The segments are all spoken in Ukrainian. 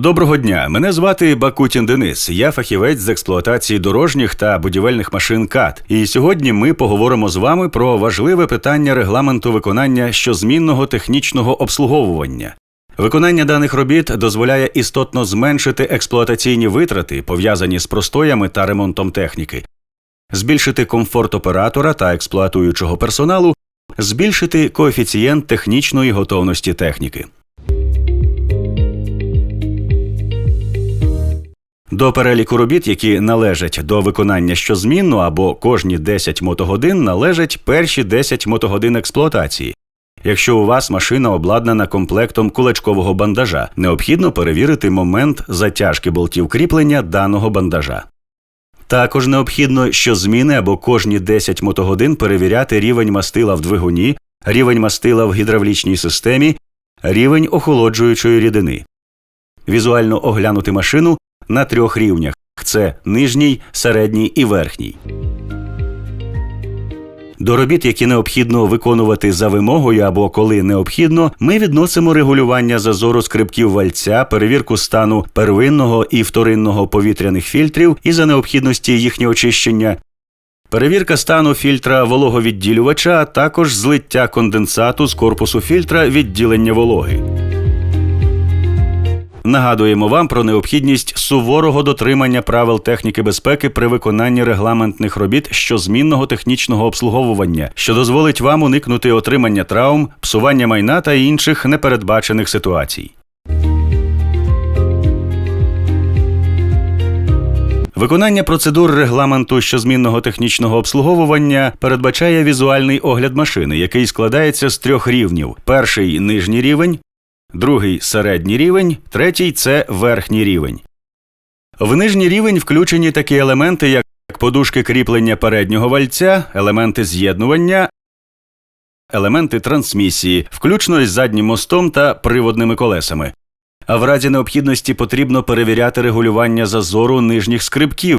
Доброго дня, мене звати Бакутін Денис. Я фахівець з експлуатації дорожніх та будівельних машин КАТ. І сьогодні ми поговоримо з вами про важливе питання регламенту виконання щозмінного технічного обслуговування. Виконання даних робіт дозволяє істотно зменшити експлуатаційні витрати, пов'язані з простоями та ремонтом техніки, збільшити комфорт оператора та експлуатуючого персоналу, збільшити коефіцієнт технічної готовності техніки. До переліку робіт, які належать до виконання щозмінно або кожні 10 мотогодин, належать перші 10 мотогодин експлуатації. Якщо у вас машина обладнана комплектом кулачкового бандажа, необхідно перевірити момент затяжки болтів кріплення даного бандажа. Також необхідно щозміни або кожні 10 мотогодин перевіряти рівень мастила в двигуні, рівень мастила в гідравлічній системі, рівень охолоджуючої рідини. Візуально оглянути машину на трьох рівнях: це нижній, середній і верхній. До робіт, які необхідно виконувати за вимогою або коли необхідно, ми відносимо регулювання зазору скрипків вальця, перевірку стану первинного і вторинного повітряних фільтрів і за необхідності їхнє очищення, перевірка стану фільтра вологовідділювача, а також злиття конденсату з корпусу фільтра відділення вологи. Нагадуємо вам про необхідність суворого дотримання правил техніки безпеки при виконанні регламентних робіт щозмінного технічного обслуговування, що дозволить вам уникнути отримання травм, псування майна та інших непередбачених ситуацій. Виконання процедур регламенту щозмінного технічного обслуговування передбачає візуальний огляд машини, який складається з трьох рівнів: перший нижній рівень, другий середній рівень, третій це верхній рівень. В нижній рівень включені такі елементи, як подушки кріплення переднього вальця, елементи з'єднування, елементи трансмісії, включно із заднім мостом та приводними колесами. А в разі необхідності потрібно перевіряти регулювання зазору нижніх скрипків,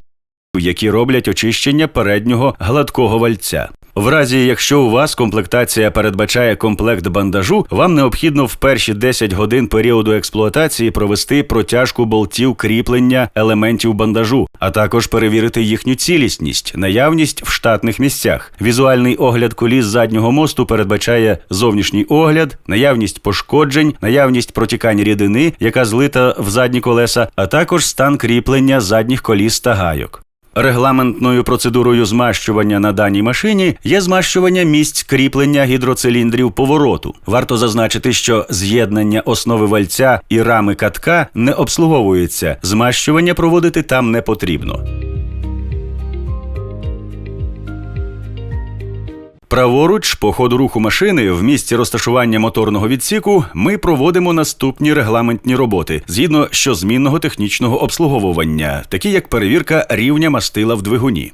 які роблять очищення переднього гладкого вальця. В разі, якщо у вас комплектація передбачає комплект бандажу, вам необхідно в перші 10 годин періоду експлуатації провести протяжку болтів кріплення елементів бандажу, а також перевірити їхню цілісність, наявність в штатних місцях. Візуальний огляд коліс заднього мосту передбачає зовнішній огляд, наявність пошкоджень, наявність протікань рідини, яка злита в задні колеса, а також стан кріплення задніх коліс та гайок. Регламентною процедурою змащування на даній машині є змащування місць кріплення гідроциліндрів повороту. Варто зазначити, що з'єднання основи вальця і рами катка не обслуговується, змащування проводити там не потрібно. Праворуч, по ходу руху машини, в місці розташування моторного відсіку, ми проводимо наступні регламентні роботи згідно щозмінного технічного обслуговування, такі як перевірка рівня мастила в двигуні.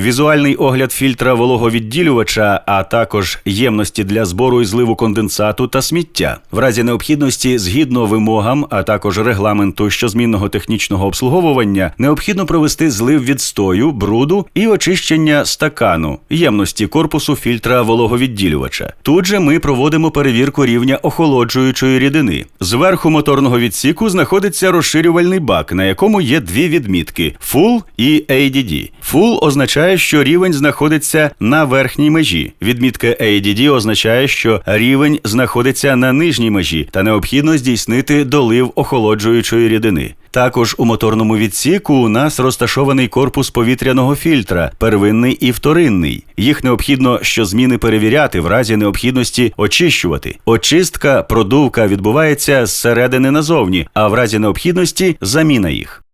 Візуальний огляд фільтра вологовідділювача, а також ємності для збору і зливу конденсату та сміття. В разі необхідності, згідно вимогам, а також регламенту щозмінного технічного обслуговування, необхідно провести злив відстою, бруду і очищення стакану, ємності корпусу фільтра вологовідділювача. Тут же ми проводимо перевірку рівня охолоджуючої рідини. Зверху моторного відсіку знаходиться розширювальний бак, на якому є дві відмітки: Full і ADD. Full означає означає, що рівень знаходиться на верхній межі. Відмітка ADD означає, що рівень знаходиться на нижній межі та необхідно здійснити долив охолоджуючої рідини. Також у моторному відсіку у нас розташований корпус повітряного фільтра, первинний і вторинний. Їх необхідно щозміни перевіряти в разі необхідності очищувати. Очистка, продувка відбувається зсередини назовні, а в разі необхідності заміна їх.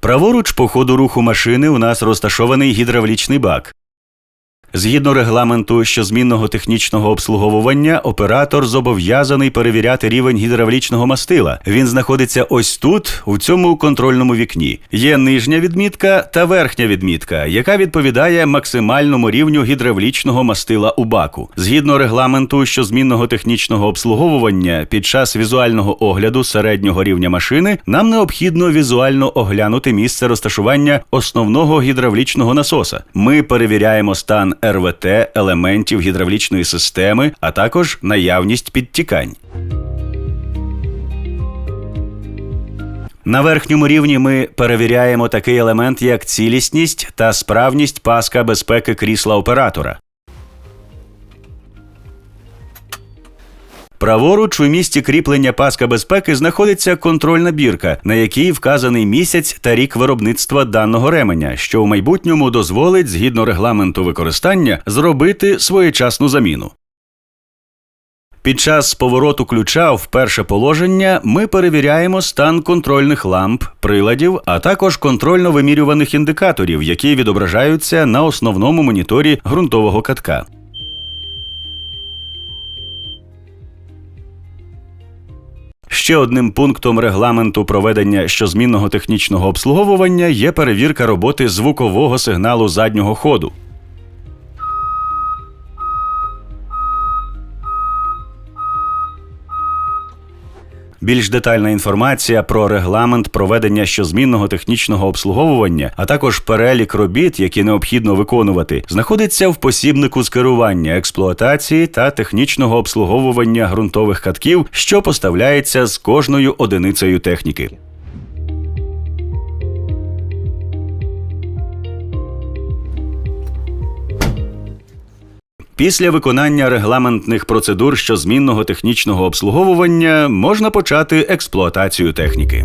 Праворуч по ходу руху машини у нас розташований гідравлічний бак. Згідно регламенту щозмінного технічного обслуговування, оператор зобов'язаний перевіряти рівень гідравлічного мастила. Він знаходиться ось тут, у цьому контрольному вікні. Є нижня відмітка та верхня відмітка, яка відповідає максимальному рівню гідравлічного мастила у баку. Згідно регламенту щозмінного технічного обслуговування, під час візуального огляду середнього рівня машини нам необхідно візуально оглянути місце розташування основного гідравлічного насоса. Ми перевіряємо стан РВТ, елементів гідравлічної системи, а також наявність підтікань. На верхньому рівні ми перевіряємо такий елемент, як цілісність та справність паска безпеки крісла оператора. Праворуч у місці кріплення паска безпеки знаходиться контрольна бірка, на якій вказаний місяць та рік виробництва даного ременя, що в майбутньому дозволить, згідно регламенту використання, зробити своєчасну заміну. Під час повороту ключа в перше положення ми перевіряємо стан контрольних ламп, приладів, а також контрольно-вимірюваних індикаторів, які відображаються на основному моніторі ґрунтового катка. Ще одним пунктом регламенту проведення щозмінного технічного обслуговування є перевірка роботи звукового сигналу заднього ходу. Більш детальна інформація про регламент проведення щозмінного технічного обслуговування, а також перелік робіт, які необхідно виконувати, знаходиться в посібнику з керування експлуатації та технічного обслуговування ґрунтових катків, що поставляється з кожною одиницею техніки. Після виконання регламентних процедур щозмінного технічного обслуговування можна почати експлуатацію техніки.